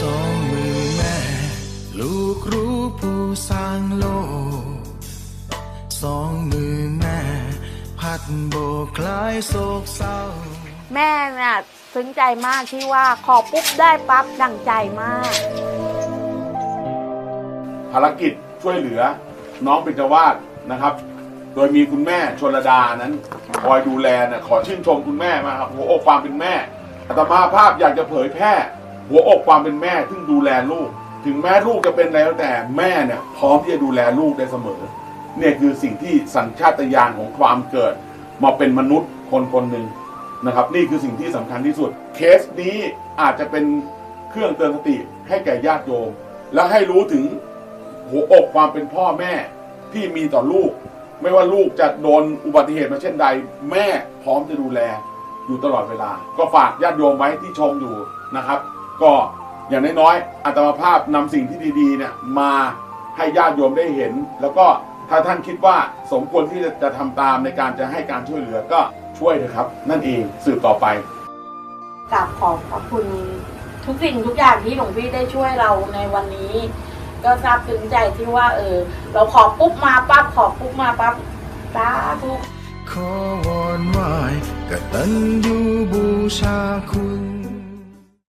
สองมือแม่ ลูกรู้ผู้สร้างโลก สองมือแม่ พัดโบกคลายโศกเศร้า แม่น่ะซึ้งใจมากที่ว่าขอปุ๊บได้ปั๊บดังใจมาก ภารกิจช่วยเหลือน้องเบญจวาสนะครับ โดยมีคุณแม่ชนระดานั้น คอยดูแลนะขอชื่นชมคุณแม่มากครับหัวอกความเป็นแม่อาตมาภาพอยากจะเผยแพร่ หัวอกความเป็นแม่ซึ่งดูแลลูก ถึงแม้ลูกจะเป็นแล้วแต่แม่เนี่ยพร้อมที่จะดูแลลูกได้เสมอ เนี่ยคือสิ่งที่สัญชาตญาณของความเกิด มาเป็นมนุษย์คนคนหนึ่งนะครับ นี่คือสิ่งที่สำคัญที่สุด เคสนี้อาจจะเป็นเครื่องเตือนสติให้แก่ญาติโยม และให้รู้ถึงหัวอกความเป็นพ่อแม่ที่มีต่อลูก ไม่ว่าลูกจะโดนอุบัติเหตุมาเช่นใด แม่พร้อมจะดูแลอยู่ตลอดเวลา ก็ฝากญาติโยมไว้ที่ชมอยู่นะครับ ก็อย่างน้อยๆอาตมาภาพนำสิ่งที่ดีๆเนี่ยมาให้ญาติโยมได้เห็น แล้วก็ถ้าท่านคิดว่าสมควรที่จะจะทำตามในการจะให้การช่วยเหลือก็ช่วยเถอะครับ นั่นเองสืบต่อไปกราบขอบขอบคุณทุกสิ่งทุกอย่างที่หลวงพี่ได้ช่วยเราในวันนี้ ก็ซาบซึ้งใจที่ว่า เออ เราขอปุ๊บมาปั๊บขอปุ๊บมาปั๊บสาธุขอวอนไหวกตัญญูบูชาคุณ